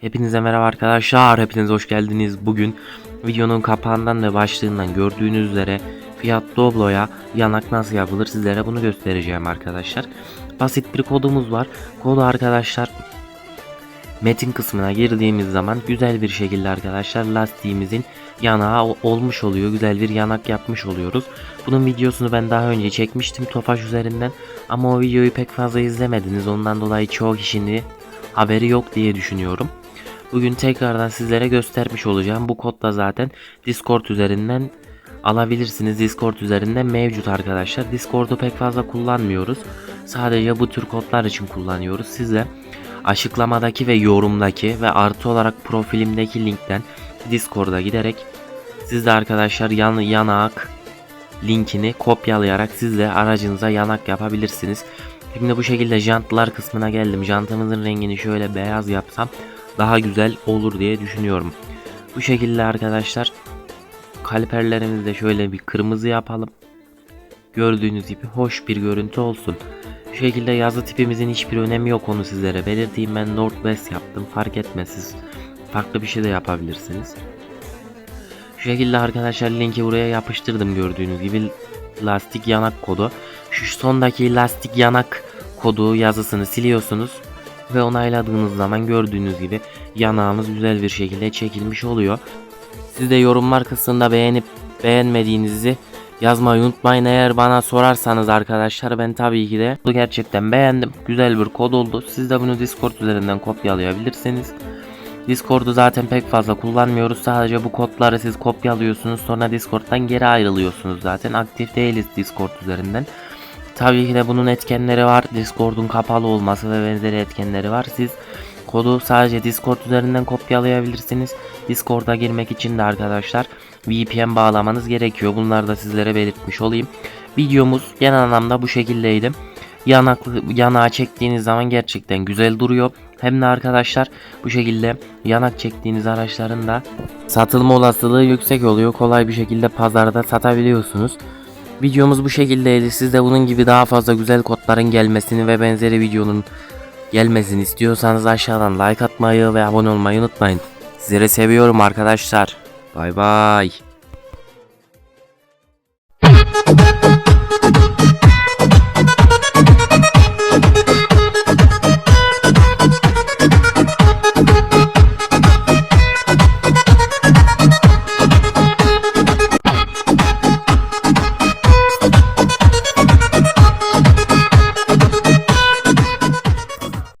Hepinize merhaba arkadaşlar. Hepiniz hoş geldiniz. Bugün videonun kapağından ve başlığından gördüğünüz üzere Fiat Doblo'ya yanak nasıl yapılır sizlere bunu göstereceğim arkadaşlar. Basit bir kodumuz var. Kodu arkadaşlar metin kısmına girdiğimiz zaman güzel bir şekilde arkadaşlar lastiğimizin yanağı olmuş oluyor. Güzel bir yanak yapmış oluyoruz. Bunun videosunu ben daha önce çekmiştim Tofaş üzerinden ama o videoyu pek fazla izlemediniz. Ondan dolayı çoğu kişinin haberi yok diye düşünüyorum. Bugün tekrardan sizlere göstermiş olacağım. Bu kod da zaten Discord üzerinden alabilirsiniz. Discord üzerinden mevcut arkadaşlar. Discord'u pek fazla kullanmıyoruz. Sadece bu tür kodlar için kullanıyoruz. Siz de açıklamadaki ve yorumdaki ve artı olarak profilimdeki linkten Discord'a giderek siz de arkadaşlar yan, yanak linkini kopyalayarak siz de aracınıza yanak yapabilirsiniz. Şimdi bu şekilde jantlar kısmına geldim. Jantımızın rengini şöyle beyaz yapsam daha güzel olur diye düşünüyorum. Bu şekilde arkadaşlar kaliperlerimizi de şöyle bir kırmızı yapalım. Gördüğünüz gibi hoş bir görüntü olsun. Bu şekilde yazı tipimizin hiçbir önemi yok onu sizlere belirteyim. Ben Northwest yaptım fark etmez siz farklı bir şey de yapabilirsiniz. Şu şekilde arkadaşlar linki buraya yapıştırdım gördüğünüz gibi lastik yanak kodu. Şu sondaki lastik yanak kodu yazısını siliyorsunuz ve onayladığınız zaman gördüğünüz gibi yanağımız güzel bir şekilde çekilmiş oluyor. Siz de yorumlar kısmında beğenip beğenmediğinizi yazmayı unutmayın. Eğer bana sorarsanız arkadaşlar ben tabii ki de bu gerçekten beğendim. Güzel bir kod oldu. Siz de bunu Discord üzerinden kopyalayabilirsiniz. Discord'u zaten pek fazla kullanmıyoruz. Sadece bu kodları siz kopyalıyorsunuz. Sonra Discord'dan geri ayrılıyorsunuz zaten. Aktif değiliz Discord üzerinden. Tabii ki de bunun etkenleri var. Discord'un kapalı olması ve benzeri etkenleri var. Siz kodu sadece Discord üzerinden kopyalayabilirsiniz. Discord'a girmek için de arkadaşlar VPN bağlamanız gerekiyor. Bunları da sizlere belirtmiş olayım. Videomuz genel anlamda bu şekildeydi. Yanaklı, yanağı çektiğiniz zaman gerçekten güzel duruyor. Hem de arkadaşlar bu şekilde yanak çektiğiniz araçların da satılma olasılığı yüksek oluyor. Kolay bir şekilde pazarda satabiliyorsunuz. Videomuz bu şekildeydi. Siz de bunun gibi daha fazla güzel kodların gelmesini ve benzeri videonun gelmesini istiyorsanız aşağıdan like atmayı ve abone olmayı unutmayın. Sizleri seviyorum arkadaşlar. Bay bay.